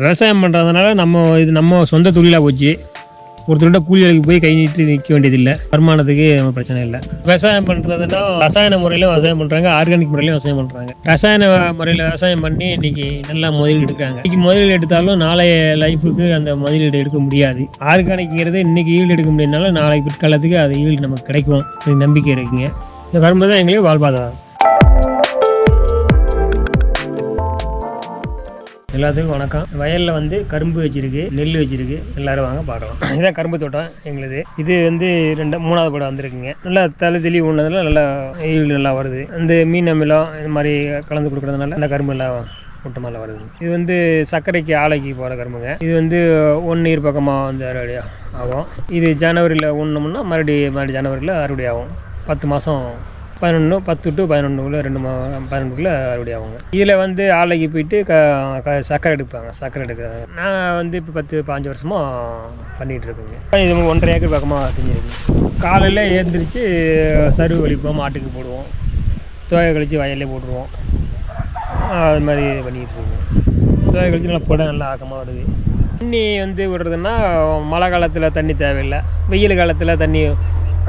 விவசாயம் பண்ணுறதுனால நம்ம இது நம்ம சொந்த தொழிலாக போச்சு. ஒருத்தருட கூலிகளுக்கு போய் கை நீட்டி நிற்க வேண்டியதில்லை. வருமானத்துக்கு நம்ம பிரச்சனை இல்லை. விவசாயம் பண்ணுறதுனா ரசாயன முறையில் விவசாயம் பண்ணுறாங்க ஆர்கானிக் முறையிலும் விவசாயம் பண்ணுறாங்க ரசாயன முறையில் விவசாயம் பண்ணி இன்றைக்கி நல்லா முதலீடு எடுக்கிறாங்க. இன்றைக்கி முதலீடு எடுத்தாலும் நாளைய லைஃபுக்கு அந்த முதலீடு எடுக்க முடியாது. ஆர்கானிக்ங்கிறது இன்னைக்கு ஈல்டு எடுக்க முடியாதுனால நாளைக்கு பிற்காலத்துக்கு அது ஈல்டு நமக்கு கிடைக்கும். நம்பிக்கை இருக்குங்க. இந்த தான் எங்களுக்கு வாழ்வாதாரம் எல்லாத்துக்கும் வணக்கம். வயலில் வந்து கரும்பு வச்சிருக்கு நெல் வச்சிருக்கு. எல்லாரும் வாங்க பார்க்கலாம். இதான் கரும்பு தோட்டம் எங்களுது. இது வந்து ரெண்டு மூணாவது படம் வந்திருக்குங்க. நல்லா தலை தெளி உண்ணதுல நல்லா ஈல்டு நல்லா வருது. அந்த மீன் அமிலம் இது மாதிரி கலந்து கொடுக்குறதுனால அந்த கரும்பு எல்லாம் கூட்டமாக வருது. இது வந்து சர்க்கரைக்கு ஆலைக்கு போகிற கரும்புங்க. இது வந்து ஒன் இயர் பக்கமாக வந்து அறுவடை ஆகும். இது ஜனவரியில் ஒன்றுமுன்னா மறுபடி மறுபடி ஜனவரியில் அறுவடை ஆகும். பத்து மாதம் பதினொன்று பத்து டு பதினொன்றுக்குள்ளே ரெண்டு மா பதினொன்றுக்குள்ளே அறுவடை ஆகுங்க. இதில் வந்து ஆலைக்கு போயிட்டு க க சக்கரை எடுப்பாங்க சர்க்கரை எடுக்கிறாங்க நான் வந்து இப்போ பத்து பாஞ்சு வருஷமாக பண்ணிகிட்டு இருக்கேங்க. இது ஒன்றரை ஏக்கர் பக்கமாக செஞ்சுருக்கேன் காலையில் எழுந்திரிச்சு சருவு வலிப்போம் மாட்டுக்கு போடுவோம். தோயை கழித்து வயல்லே போட்டுருவோம். அது மாதிரி பண்ணிகிட்டு இருக்கோம் தோயை கழித்து நல்லா புடம் நல்லா ஆக்கமாக வருது. தண்ணி வந்து விடுறதுன்னா மழை காலத்தில் தண்ணி தேவையில்லை. வெயில் காலத்தில் தண்ணி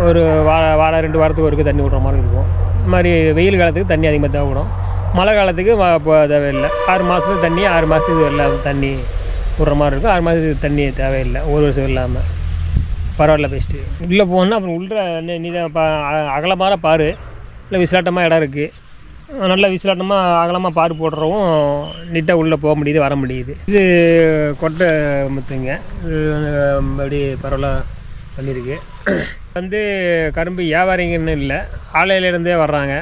ஒரு வா வாரம் ரெண்டு வாரத்துக்கு ஒருக்கு தண்ணி விட்ற மாதிரி இருக்கும் இது மாதிரி வெயில் காலத்துக்கு தண்ணி அதிகமாக தேவைப்படும் மழை காலத்துக்கு வ- இப்போ தேவையில்லை ஆறு மாதத்துக்கு தண்ணி ஆறு மாதத்துக்கு இல்லாமல் தண்ணி விடுற மாதிரி இருக்கும் ஆறு மாதத்துக்கு தண்ணி தேவையில்லை ஒரு வருஷம் இல்லாமல் பரவாயில்ல பெஸ்ட்டு உள்ளே போகணுன்னா அப்புறம் உள்ள நீ- தான் அ- அகலமான பாரு இல்லை விசிலாட்டமாக இடம் இருக்குது நல்ல விசிலாட்டமாக அகலமாக பாரு போடுறவும் நீட்டாக உள்ளே போக முடியுது வர முடியுது இது கொட்டை முத்துங்க இது வந்து அப்படி பரவாயில்ல பண்ணியிருக்கு வந்து கரும்பு வியாபாரிங்கன்னு இல்லை. ஆலையிலேருந்தே வர்றாங்க.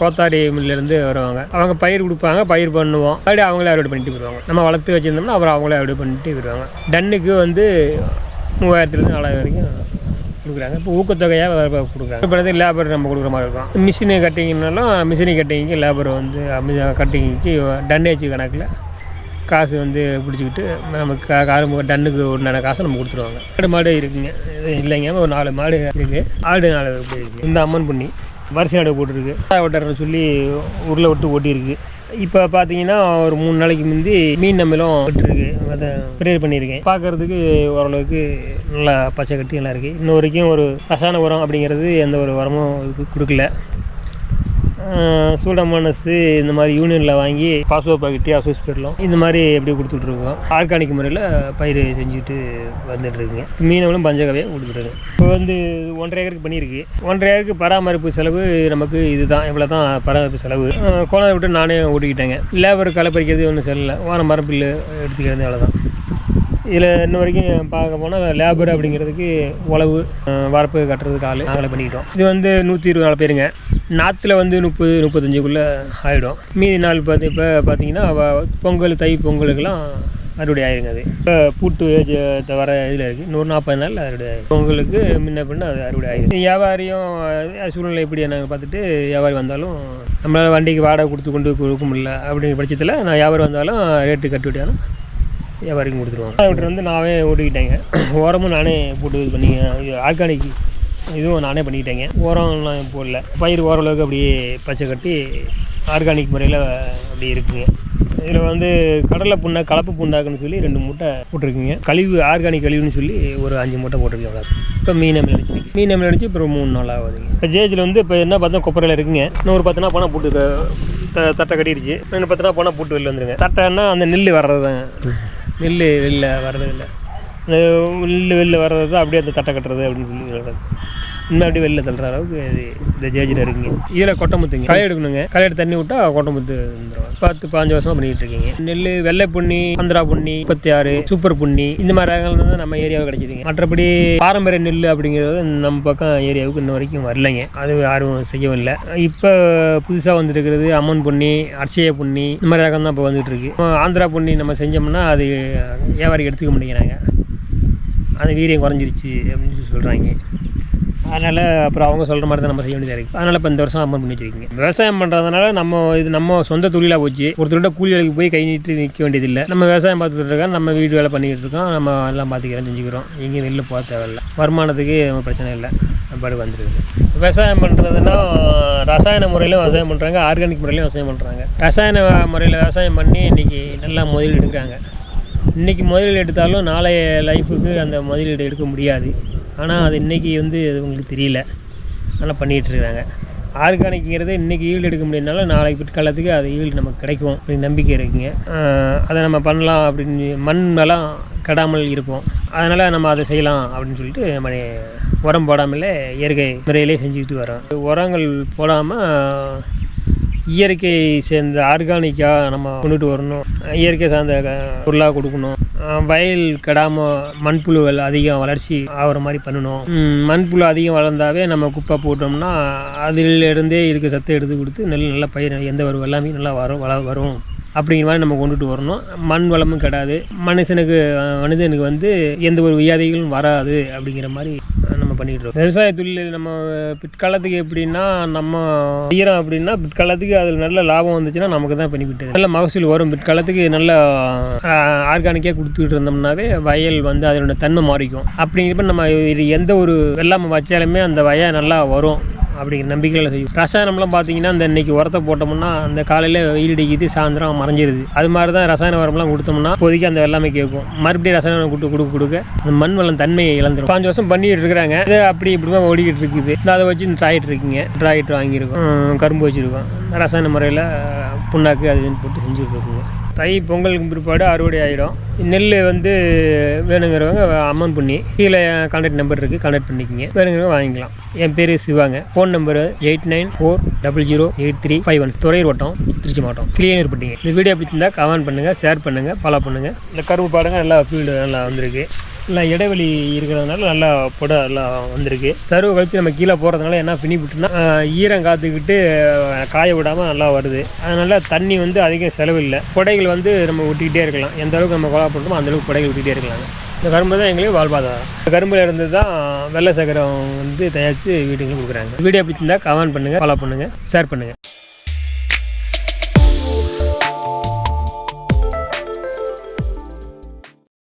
கோத்தாடி மில்லேருந்து வருவாங்க. அவங்க பயிர் கொடுப்பாங்க பயிர் பண்ணுவோம். அப்படியே அவங்களே அறுவடை பண்ணிட்டு போயிடுவாங்க. நம்ம வளர்த்து வச்சுருந்தோம்னா அப்புறம் அவங்களே அறுவடை பண்ணிட்டு போயிடுவாங்க. டன்னுக்கு வந்து மூவாயிரத்துலேருந்து நாலாயிரம் வரைக்கும் கொடுக்குறாங்க. இப்போ ஊக்கத்தொகையாக கொடுக்குறாங்க. இப்போ வந்து லேபர் நம்ம கொடுக்குற மாதிரி இருக்கும். மிஷினு கட்டிங்கனாலும் மிஷினு கட்டிங்க்கு லேபர் வந்து கட்டிங்க்கு டன்னேஜ் கணக்கில் காசு வந்து பிடிச்சிக்கிட்டு நமக்கு கா காரு டன்னுக்கு உண்டான காசை நம்ம கொடுத்துருவாங்க. ஆடு மாடு இருக்குங்க. இது இல்லைங்க. ஒரு நாலு மாடு இருக்குது ஆடு நாலு இருக்குது இந்த அம்மன் பண்ணி வரிசை ஆடு போட்டிருக்கு. ஓட்டுறன்னு சொல்லி உருளை விட்டு ஓட்டியிருக்கு. இப்போ பார்த்தீங்கன்னா ஒரு மூணு நாளைக்கு முந்தி மீன் நம்மளும் விட்டுருக்கு. அதை ப்ரேயர் பண்ணியிருக்கேன். பார்க்கறதுக்கு ஓரளவுக்கு நல்லா பச்சை கட்டி நல்லா இருக்குது இன்ன வரைக்கும் ஒரு ரசாயன உரம் அப்படிங்கிறது எந்த ஒரு உரமும் கொடுக்கல. சூடமானஸு இந்த மாதிரி யூனியனில் வாங்கி பாஸ்போ பாக்கெட்டு அசோஸ்பேட்லாம் இந்த மாதிரி எப்படி கொடுத்துட்ருக்கோம்? ஆர்கானிக் முறையில் பயிர் செஞ்சுட்டு வந்துட்டுருக்குங்க மீனவளும் பஞ்சகவையாக கொடுத்துருங்க இப்போ வந்து ஒன்றரை ஏக்கருக்கு பண்ணியிருக்கு. ஒன்றரை ஏக்கருக்கு பராமரிப்பு செலவு நமக்கு இதுதான். இவ்வளோ தான் பராமரிப்பு செலவு. குழந்தை விட்டு நானே ஓட்டிக்கிட்டேங்க. லேபர் களை பறிக்கிறது ஒன்றும் செல்லல வாரம் மரம் பில்லு எடுத்துக்கிறது அவ்வளோதான் இதில் இன்ன வரைக்கும் பார்க்க போனால் லேபர் அப்படிங்கிறதுக்கு உழவு வரப்பு கட்டுறதுக்கு ஆள். நாங்களே பண்ணிக்கிட்டோம். இது வந்து நூற்றி இருபது நாலு பேருங்க. நாற்றுல வந்து முப்பது முப்பத்தஞ்சுக்குள்ளே ஆகிடும் மீதி நாள் பார்த்து இப்போ பார்த்தீங்கன்னா பொங்கல் தை பொங்கலுக்கெல்லாம் அறுவடை ஆயிருங்க அது. இப்போ பூட்டு வர இதில் இருக்குது நூறு நாற்பது நாள் அறுவடை பொங்கலுக்கு முன்ன பின்ன அது அறுவடை ஆயிடும் வியாபாரியும் சூழ்நிலை எப்படி நாங்கள் பார்த்துட்டு வியாபாரி வந்தாலும் நம்மளால் வண்டிக்கு வாடகை கொடுத்து கொண்டு கொடுக்க முடியல அப்படிங்கிற பட்சத்தில் நான் வியாபாரி வந்தாலும் ரேட்டு கட்டி விட்டாலும் வியாபாரிக்கும் கொடுத்துருவாங்க. விட்டு வந்து நானே ஓட்டிக்கிட்டேங்க. உரமும் நானே போட்டு இது பண்ணிங்க ஆர்கானிக் இதுவும் நானே பண்ணிக்கிட்டேங்க. உரம்லாம் போடல. பயிர் ஓரளவுக்கு அப்படியே பச்சை கட்டி ஆர்கானிக் முறையில் அப்படி இருக்குங்க. இதில் வந்து கடலை புண்ணை கலப்பு புண்ணாக்குன்னு சொல்லி ரெண்டு மூட்டை போட்டிருக்குங்க. கழிவு ஆர்கானிக் கழிவுன்னு சொல்லி ஒரு அஞ்சு மூட்டை போட்டிருக்கேன் இப்போ மீன் அமில் அடிச்சு மீன் அமில் அடிச்சு இப்போ மூணு நாள் ஆகுதுங்க. இப்போ ஜேஜில் வந்து இப்போ என்ன பார்த்தா கொப்பரையில் இருக்குங்க. இன்னொரு பத்து நாள் போனால் போட்டு த- தட்டை கட்டிடுச்சு. இன்னும் பத்து நாள் போனால் போட்டு வெளில வந்துருங்க. தட்டைன்னா அந்த நெல் வர்றது தான் நெல் வெளில வர்றது இல்லை அந்த நெல் வெளில வர்றது தான் அப்படியே அந்த தட்டை கட்டுறது அப்படின்னு சொல்லி சொல்கிறது இன்னும் அப்படியே வெளில தள்ளுற அளவுக்கு இது இந்த ஜேஜில் இருக்குங்க. இதில் கொட்டமுத்துங்க களை எடுக்கணுங்க. களை எடுத்து தண்ணி விட்டா கொட்டமுத்து வந்துடும் பத்து பாஞ்சு வருஷமாக பண்ணிக்கிட்டு இருக்கீங்க நெல் வெள்ளை புண்ணி ஆந்திரா புண்ணி முப்பத்தி ஆறு சூப்பர் புண்ணி இந்த மாதிரி ரகங்கள் தான் நம்ம ஏரியாவில் கிடைச்சிதுங்க மற்றபடி பாரம்பரிய நெல் அப்படிங்கிறது நம்ம பக்கம் ஏரியாவுக்கு இன்ன வரைக்கும் வரலைங்க. அது யாரும் செய்யவும் இல்லை இப்போ புதுசாக வந்துருக்கிறது அம்மன் புண்ணி அர்ச்சய புண்ணி இந்த மாதிரி ரகம் தான் இப்போ வந்துட்டு இருக்கு. ஆந்திரா புண்ணி நம்ம செஞ்சோம்னா அது வியாபாரிக்கு எடுத்துக்க மாட்டேங்கிறாங்க. அந்த வீரியம் குறைஞ்சிருச்சு அப்படின்னு சொல்லி சொல்கிறாங்க அதனால் அப்புறம் அவங்க சொல்கிற மாதிரி தான் நம்ம செய்ய வேண்டியதாக இருக்குது அதனால் இப்போ இந்த வருஷம் அமௌண்ட் பண்ணி வச்சுருக்கீங்க விவசாயம் பண்ணுறதுனால நம்ம இது நம்ம சொந்த தொழிலாக போச்சு. ஒருத்தர்கிட்ட கூலி வேலைக்கு போய் கை நீட்டு நிற்க வேண்டியதில்லை. நம்ம விவசாயம் பார்த்துட்டு இருக்கோம் நம்ம வீட்டு வேலை பண்ணிக்கிட்டு இருக்கோம். நம்ம எல்லாம் பார்த்துக்கிறோம் செஞ்சுக்கிறோம். எங்கேயும் வெளில போக தேவையில்ல. வருமானத்துக்கு நம்ம பிரச்சனை இல்லை. பாடு வந்துருக்குது. விவசாயம் பண்ணுறதுன்னா ரசாயன முறையிலும் விவசாயம் பண்ணுறாங்க ஆர்கானிக் முறையிலும் விவசாயம் பண்ணுறாங்க ரசாயன முறையில் விவசாயம் பண்ணி இன்றைக்கி நல்லா முதலீடு எடுக்கிறாங்க. இன்றைக்கி முதலீடு எடுத்தாலும் நாளைய லைஃபுக்கு அந்த முதலீடு எடுக்க முடியாது. ஆனால் அது இன்றைக்கி வந்து அது உங்களுக்கு தெரியல. ஆனால் பண்ணிகிட்ருக்காங்க ஆர்கானிக்ங்கிறது இன்றைக்கி ஈல்டு எடுக்க முடியனால நாளைக்கு பிற்காலத்துக்கு அது ஈல்டு நமக்கு கிடைக்கும் அப்படின்னு நம்பிக்கை இருக்குங்க. அதை நம்ம பண்ணலாம் அப்படின்னு மண் வளம் கெடாமல் இருப்போம். அதனால் நம்ம அதை செய்யலாம் அப்படின்னு சொல்லிட்டு நம்ம உரம் போடாமலே இயற்கை முறையிலே செஞ்சுக்கிட்டு வரோம். உரங்கள் போடாமல் இயற்கை சேர்ந்த ஆர்கானிக்காக நம்ம கொண்டுட்டு வரணும். இயற்கை சார்ந்த பொருளாக கொடுக்கணும். வயல் கெடாமல் மண்புழுகள் அதிகம் வளர்ச்சி ஆகிற மாதிரி பண்ணணும். மண்புழு அதிகம் வளர்ந்தாவே நம்ம குப்பை போட்டோம்னா அதிலிருந்தே இருக்க சத்தை எடுத்து கொடுத்து நல்ல நல்ல பயிர் எந்த ஒரு எல்லாமே நல்லா வரும் வள வரும். அப்படிங்கிற மாதிரி நம்ம கொண்டுட்டு வரணும். மண் வளமும் கிடாது. மனுஷனுக்கு மனிதனுக்கு வந்து எந்த ஒரு வியாதிகளும் வராது அப்படிங்கிற மாதிரி நம்ம இருக்கோம். விவசாய தொழில் நம்ம பிற்காலத்துக்கு எப்படின்னா நம்ம செய்கிறோம் அப்படின்னா பிற்காலத்துக்கு அதில் நல்ல லாபம் வந்துச்சுன்னா நமக்கு தான் பெனிஃபிட் நல்ல மகசூல் வரும். பிற்காலத்துக்கு நல்ல ஆர்கானிக்காக கொடுத்துக்கிட்டு இருந்தோம்னாவே வயல் வந்து அதனோட தன்மை மாறிக்கும். அப்படிங்கிறப்ப நம்ம எந்த ஒரு வெள்ளாமை வச்சாலுமே அந்த வயல் நல்லா வரும். அப்படிங்கிற நம்பிக்கையில் செய்யும். ரசாயனம்லாம் பார்த்தீங்கன்னா இந்த இன்றைக்கி உரத்தை போட்டோம்னா அந்த காலையில் வெயில் அடிக்குது சாயந்தரம் மறைஞ்சிருது. அது மாதிரி தான் ரசாயன உரம்லாம் கொடுத்தோம்னா இப்போதைக்கு அந்த வெள்ளாமை கேட்கும். மறுபடியும் ரசாயனம் கொடுத்து கொடுக்க கொடுக்க அந்த மண் வளம் தன்மையை இழந்துடும் பாஞ்சு வருஷம் பண்ணிட்டு இருக்கிறாங்க. இது அப்படி இப்படிமா ஓடிக்கிட்டு இருக்குது. இந்த அதை வச்சு டிராக்டர் இருக்குங்க. ட்ராய்ட் வாங்கியிருக்கோம். கரும்பு வச்சுருக்கோம். ரசாயன முறையில் புண்ணாக்கு அது போட்டு செஞ்சுட்டு இருக்கோங்க. தை பொங்கலுக்கு பிற்பாடு அறுவடை ஆகிடும் நெல் வந்து வேணுங்கிறவங்க அம்மன் பண்ணி கீழே கான்டாக்ட் நம்பர் இருக்குது கான்டாக்ட் பண்ணிக்கோங்க. வேணுங்கிறவங்க வாங்கிக்கலாம். என் பேர் சிவாங்க. Phone number eight nine four double zero eight three five one. Thuraiyur வட்டம் திருச்சி மாவட்டம் கிளியர் பட்டிங்க. இந்த வீடியோ பிடிச்சிருந்தா கமெண்ட் பண்ணுங்கள் ஷேர் பண்ணுங்கள் ஃபாலோ பண்ணுங்கள் இந்த கரும்பு பாடுங்க நல்லா ஃபீல்டு நல்லா வந்திருக்கு. நல்லா இடைவெளி இருக்கிறதுனால நல்லா புடை நல்லா வந்திருக்கு. சருவை கழித்து நம்ம கீழே போகிறதுனால என்ன பின்னி ஈரம் காத்துக்கிட்டு காய விடாமல் நல்லா வருது. அதனால் தண்ணி வந்து அதிகம் செலவில்லை புடைகள் வந்து நம்ம விட்டுக்கிட்டே இருக்கலாம். எந்த அளவுக்கு நம்ம கொலா பண்ணுறோமோ அந்தளவுக்கு புடைகள் விட்டுக்கிட்டே இருக்கலாம். இந்த கரும்பு தான் எங்களுக்கு வாழ்வாதாரம். இந்த கரும்பில் இருந்து தான் வெள்ளை சக்கரம் வந்து தயாரித்து வீட்டுக்கு கொடுக்குறாங்க. வீடியோ பிடிச்சிருந்தா கமெண்ட் பண்ணுங்கள் ஃபாலோ பண்ணுங்கள் ஷேர் பண்ணுங்கள்